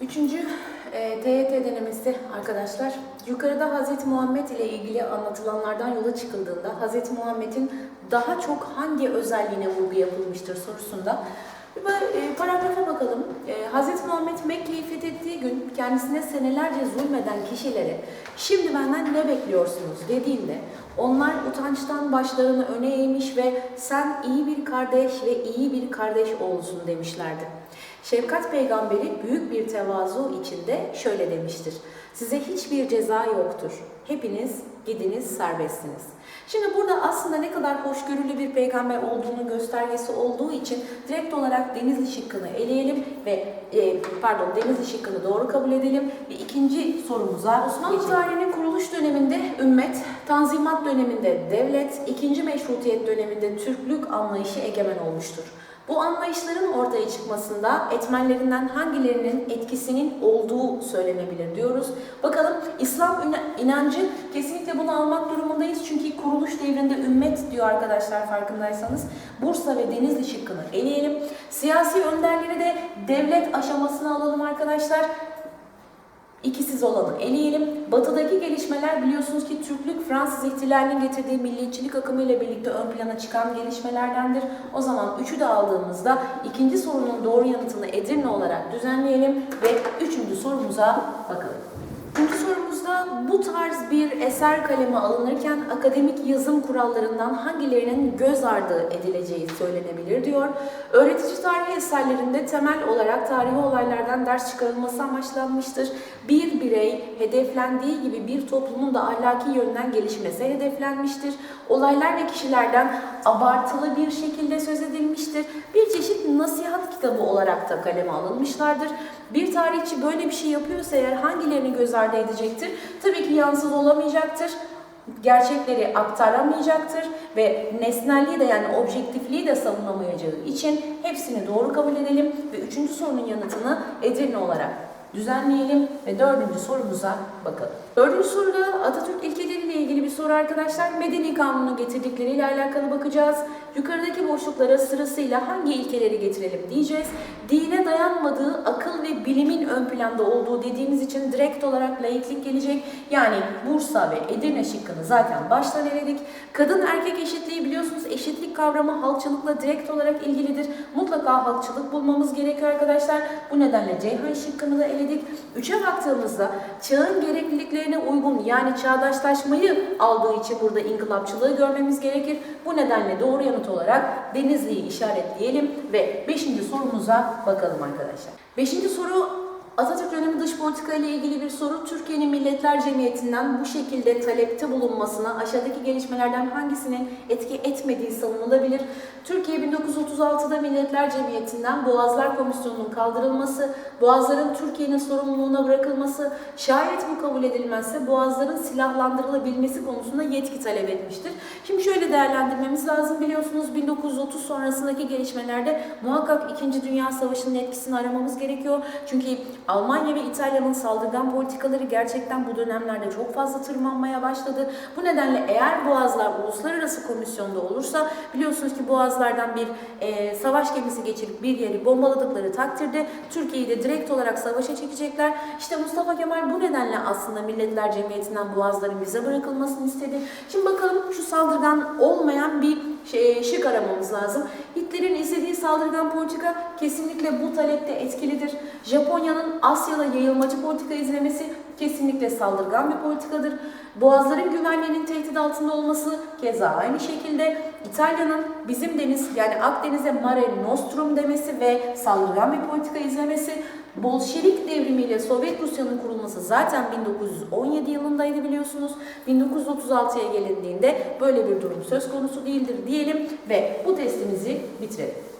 Üçüncü e, TYT denemesi arkadaşlar. Yukarıda Hz. Muhammed ile ilgili anlatılanlardan yola çıkıldığında Hz. Muhammed'in daha çok hangi özelliğine vurgu yapılmıştır sorusunda böyle, e, paragrafa bakalım. E, Hz. Muhammed Mekke'yi fethettiği gün kendisine senelerce zulmeden kişilere şimdi benden ne bekliyorsunuz dediğinde onlar utançtan başlarını öne eğmiş ve sen iyi bir kardeş ve iyi bir kardeş oğlusun demişlerdi. Şefkat peygamberi büyük bir tevazu içinde şöyle demiştir. Size hiçbir ceza yoktur. Hepiniz gidiniz serbestsiniz. Şimdi burada aslında ne kadar hoşgörülü bir peygamber olduğunu göstergesi olduğu için direkt olarak Denizli şıkkını eleyelim ve e, pardon Denizli şıkkını doğru kabul edelim ve ikinci sorumuza Osmanlı tarihinin kuruluş döneminde ümmet, Tanzimat döneminde devlet, ikinci meşrutiyet döneminde Türklük anlayışı egemen olmuştur. Bu anlayışların ortaya çıkmasında etmenlerinden hangilerinin etkisinin olduğu söylenebilir diyoruz. Bakalım İslam ina- inancı kesinlikle bunu almak durumundayız. Çünkü kuruluş devrinde ümmet diyor arkadaşlar farkındaysanız. Bursa ve Denizli şıkkını eleyelim. Siyasi önderleri de devlet aşamasına alalım arkadaşlar. İkisiz olanı eleyelim. Batıdaki gelişmeler biliyorsunuz ki Türklük Fransız ihtilalinin getirdiği milliyetçilik akımı ile birlikte ön plana çıkan gelişmelerdendir. O zaman üçü de aldığımızda ikinci sorunun doğru yanıtını Edirne olarak düzenleyelim ve üçüncü sorumuza bakalım. Üçüncü sorumuzda bu tarz bir eser kaleme alınırken akademik yazım kurallarından hangilerinin göz ardı edileceği söylenebilir diyor. Öğretici tarihi eserlerinde temel olarak tarihi olaylardan ders çıkarılması amaçlanmıştır. Bir birey hedeflendiği gibi bir toplumun da ahlaki yönden gelişmesi hedeflenmiştir. Olaylar ve kişilerden abartılı bir şekilde söz edilmiştir. Bir çeşit nasihat kitabı olarak da kaleme alınmışlardır. Bir tarihçi böyle bir şey yapıyorsa eğer hangilerini göz ardı edecektir? Tabii ki yansız olamayacaktır. Gerçekleri aktaramayacaktır ve nesnelliği de yani objektifliği de savunamayacağı için hepsini doğru kabul edelim ve üçüncü sorunun yanıtını Edirne olarak düzenleyelim ve dördüncü sorumuza bakalım. Dördüncü soruda Atatürk ilkeleriyle ilgili bir soru arkadaşlar. Medeni kanunu getirdikleriyle alakalı bakacağız. Yukarıdaki boşluklara sırasıyla hangi ilkeleri getirelim diyeceğiz. Dine dayanmadığı akıl ve bilimin ön planda olduğu dediğimiz için direkt olarak laiklik gelecek. Yani Bursa ve Edirne şıkkını zaten baştan eledik. Kadın erkek eşitliği biliyorsunuz kavramı halkçılıkla direkt olarak ilgilidir. Mutlaka halkçılık bulmamız gerekiyor arkadaşlar. Bu nedenle Ceyhan şıkkını da eledik. Üçe baktığımızda çağın gerekliliklerine uygun yani çağdaşlaşmayı aldığı için burada inkılapçılığı görmemiz gerekir. Bu nedenle doğru yanıt olarak Denizli'yi işaretleyelim ve beşinci sorumuza bakalım arkadaşlar. Beşinci soru Atatürk dönemi dış politika ile ilgili bir soru. Türkiye'nin Milletler Cemiyeti'nden bu şekilde talepte bulunmasına aşağıdaki gelişmelerden hangisinin etki etmediği savunulabilir? Türkiye 1936'da Milletler Cemiyeti'nden Boğazlar Komisyonu'nun kaldırılması, Boğazların Türkiye'nin sorumluluğuna bırakılması, şayet bu kabul edilmezse Boğazların silahlandırılabilmesi konusunda yetki talep etmiştir. Şimdi şöyle değerlendirmemiz lazım. Biliyorsunuz 1930 sonrasındaki gelişmelerde muhakkak 2. Dünya Savaşı'nın etkisini aramamız gerekiyor. Çünkü Almanya ve İtalya'nın saldırgan politikaları gerçekten bu dönemlerde çok fazla tırmanmaya başladı. Bu nedenle eğer Boğazlar uluslararası komisyonda olursa biliyorsunuz ki Boğazlardan bir e, savaş gemisi geçirip bir yeri bombaladıkları takdirde Türkiye'yi de direkt olarak savaşa çekecekler. İşte Mustafa Kemal bu nedenle aslında Milletler Cemiyeti'nden Boğazların bize bırakılmasını istedi. Şimdi bakalım şu saldırgan olmayan bir şey, şık aramamız lazım. Hitler'in istediği saldırgan politika kesinlikle bu talepte etkilidir. Japonya'nın Asya'da yayılmacı politika izlemesi kesinlikle saldırgan bir politikadır. Boğazların güvenliğinin tehdit altında olması keza aynı şekilde İtalya'nın bizim deniz yani Akdeniz'e Mare Nostrum demesi ve saldırgan bir politika izlemesi Bolşevik devrimiyle Sovyet Rusya'nın kurulması zaten 1917 yılındaydı biliyorsunuz. 1936'ya gelindiğinde böyle bir durum söz konusu değildir diyelim ve bu testimizi bitirelim.